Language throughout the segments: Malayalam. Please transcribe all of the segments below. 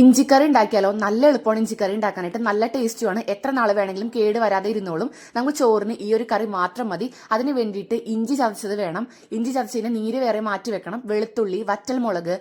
ഇഞ്ചിക്കറി ഉണ്ടാക്കിയാലോ? നല്ല എളുപ്പമാണ് ഇഞ്ചിക്കറി ഉണ്ടാക്കാനായിട്ട്. നല്ല ടേസ്റ്റുമാണ് എത്ര നാൾ വേണമെങ്കിലും കേട് വരാതെ ഇരുന്നോളും. നമുക്ക് ചോറിന് ഈ ഒരു കറി മാത്രം മതി. അതിന് വേണ്ടിയിട്ട് ഇഞ്ചി ചതച്ചത് വേണം. ഇഞ്ചി ചതച്ചതിന് നീര് വേറെ മാറ്റി വെക്കണം. വെളുത്തുള്ളി വറ്റൽമുളക്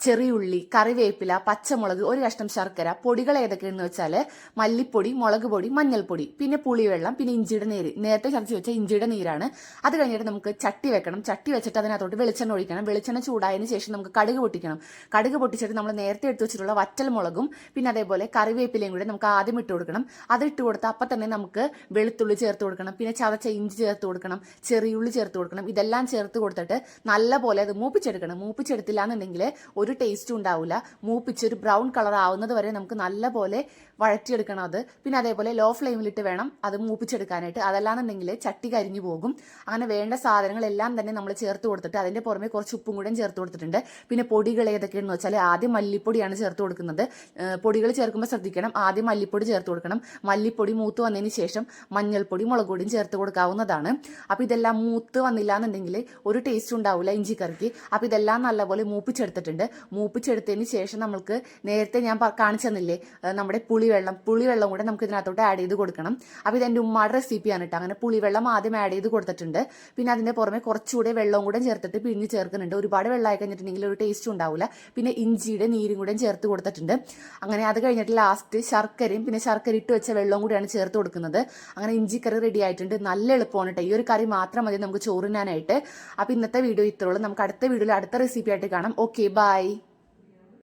ചെറിയുള്ളി കറിവേപ്പില പച്ചമുളക് ഒരു കഷ്ണം ശർക്കര പൊടികൾ ഏതൊക്കെയെന്ന് വെച്ചാൽ മല്ലിപ്പൊടി മുളക് പൊടി മഞ്ഞൾപ്പൊടി പിന്നെ പുളിവെള്ളം പിന്നെ ഇഞ്ചിയുടെ നീര്. നേരത്തെ ചർച്ച വെച്ച ഇഞ്ചിയുടെ നീരാണ്. അത് കഴിഞ്ഞിട്ട് നമുക്ക് ചട്ടി വെക്കണം. ചട്ടി വെച്ചിട്ട് അതിനകത്തോട്ട് വെളിച്ചെണ്ണ ഒഴിക്കണം. വെളിച്ചെണ്ണ ചൂടായതിനു ശേഷം നമുക്ക് കടുക് പൊട്ടിക്കണം. കടുക് പൊട്ടിച്ചിട്ട് നമ്മൾ നേരത്തെ എടുത്തു വെച്ചിട്ടുള്ള വറ്റൽ മുളകും പിന്നെ അതേപോലെ കറിവേപ്പിലയും കൂടി നമുക്ക് ആദ്യം ഇട്ട് കൊടുക്കണം. അത് ഇട്ട് കൊടുത്ത് അപ്പം തന്നെ നമുക്ക് വെളുത്തുള്ളി ചേർത്ത് കൊടുക്കണം. പിന്നെ ചതച്ച ഇഞ്ചി ചേർത്ത് കൊടുക്കണം. ചെറിയുള്ളി ചേർത്ത് കൊടുക്കണം. ഇതെല്ലാം ചേർത്ത് കൊടുത്തിട്ട് നല്ലപോലെ അത് മൂപ്പിച്ചെടുക്കണം. മൂപ്പിച്ചെടുത്തില്ല എന്നുണ്ടെങ്കിൽ ഒരു ടേസ്റ്റും ഉണ്ടാവില്ല മൂപ്പിച്ച് ഒരു ബ്രൗൺ കളർ ആവുന്നത് വരെ നമുക്ക് നല്ലപോലെ വഴറ്റിയെടുക്കണം അത്. പിന്നെ അതേപോലെ ലോ ഫ്ലെയിമിലിട്ട് വേണം അത് മൂപ്പിച്ചെടുക്കാനായിട്ട്. അതല്ലാന്നുണ്ടെങ്കിൽ ചട്ടി കരിഞ്ഞു പോകും. അങ്ങനെ വേണ്ട സാധനങ്ങളെല്ലാം തന്നെ നമ്മൾ ചേർത്ത് കൊടുത്തിട്ട് അതിന്റെ പുറമെ കുറച്ച് ഉപ്പും കൂടെ ചേർത്ത് കൊടുത്തിട്ടുണ്ട്. പിന്നെ പൊടികൾ ഏതൊക്കെയാണെന്ന് വെച്ചാൽ ആദ്യം മല്ലിപ്പൊടിയാണ് ചേർത്ത് കൊടുക്കുന്നത്. പൊടികൾ ചേർക്കുമ്പോൾ ശ്രദ്ധിക്കണം. ആദ്യം മല്ലിപ്പൊടി ചേർത്ത് കൊടുക്കണം. മല്ലിപ്പൊടി മൂത്ത് വന്നതിന് ശേഷം മഞ്ഞൾപ്പൊടി മുളക് പൊടിയും ചേർത്ത് കൊടുക്കാവുന്നതാണ്. അപ്പോൾ ഇതെല്ലാം മൂത്ത് വന്നില്ല എന്നുണ്ടെങ്കിൽ ഒരു ടേസ്റ്റ് ഉണ്ടാവില്ല ഇഞ്ചിക്കറിക്ക്. അപ്പോൾ ഇതെല്ലാം നല്ലപോലെ മൂപ്പിച്ചെടുത്തിട്ടുണ്ട്. മൂപ്പിച്ചെടുത്തതിന് ശേഷം നമുക്ക് നേരത്തെ ഞാൻ കാണിച്ചു തന്നില്ലേ നമ്മുടെ പുളിവെള്ളം പുളിവെള്ളം കൂടെ നമുക്ക് ഇതിനകത്തോട്ട് ആഡ് ചെയ്ത് കൊടുക്കണം. അപ്പോൾ ഇതെന്റെ ഉമ്മയുടെ റെസിപ്പിയാണ് കേട്ടോ അങ്ങനെ പുളിവെള്ളം ആദ്യം ആഡ് ചെയ്ത് കൊടുത്തിട്ടുണ്ട്. പിന്നെ അതിന്റെ പുറമെ കുറച്ചുകൂടെ വെള്ളം കൂടെ ചേർത്തിട്ട് പിഴിഞ്ഞ് ചേർക്കുന്നുണ്ട്. ഒരുപാട് വെള്ളമായി കഴിഞ്ഞിട്ടുണ്ടെങ്കിൽ ഒരു ടേസ്റ്റ് ഉണ്ടാവില്ല പിന്നെ ഇഞ്ചിയുടെ നീരും കൂടെ ചേർത്ത് കൊടുത്തിട്ടുണ്ട്. അങ്ങനെ അത് കഴിഞ്ഞിട്ട് ലാസ്റ്റ് ശർക്കരയും പിന്നെ ശർക്കര ഇട്ട് വെച്ച വെള്ളവും കൂടിയാണ് ചേർത്ത് കൊടുക്കുന്നത്. അങ്ങനെ ഇഞ്ചി കറി റെഡി ആയിട്ടുണ്ട്. നല്ല എളുപ്പമാണ് കേട്ടോ ഈ ഒരു കറി മാത്രം മതി നമുക്ക് ചോറിനാനായിട്ട് അപ്പോൾ ഇന്നത്തെ വീഡിയോ ഇത്രയുള്ളൂ നമുക്ക് അടുത്ത വീഡിയോയിൽ അടുത്ത റെസിപ്പി ആയിട്ട് കാണാം. Okay bye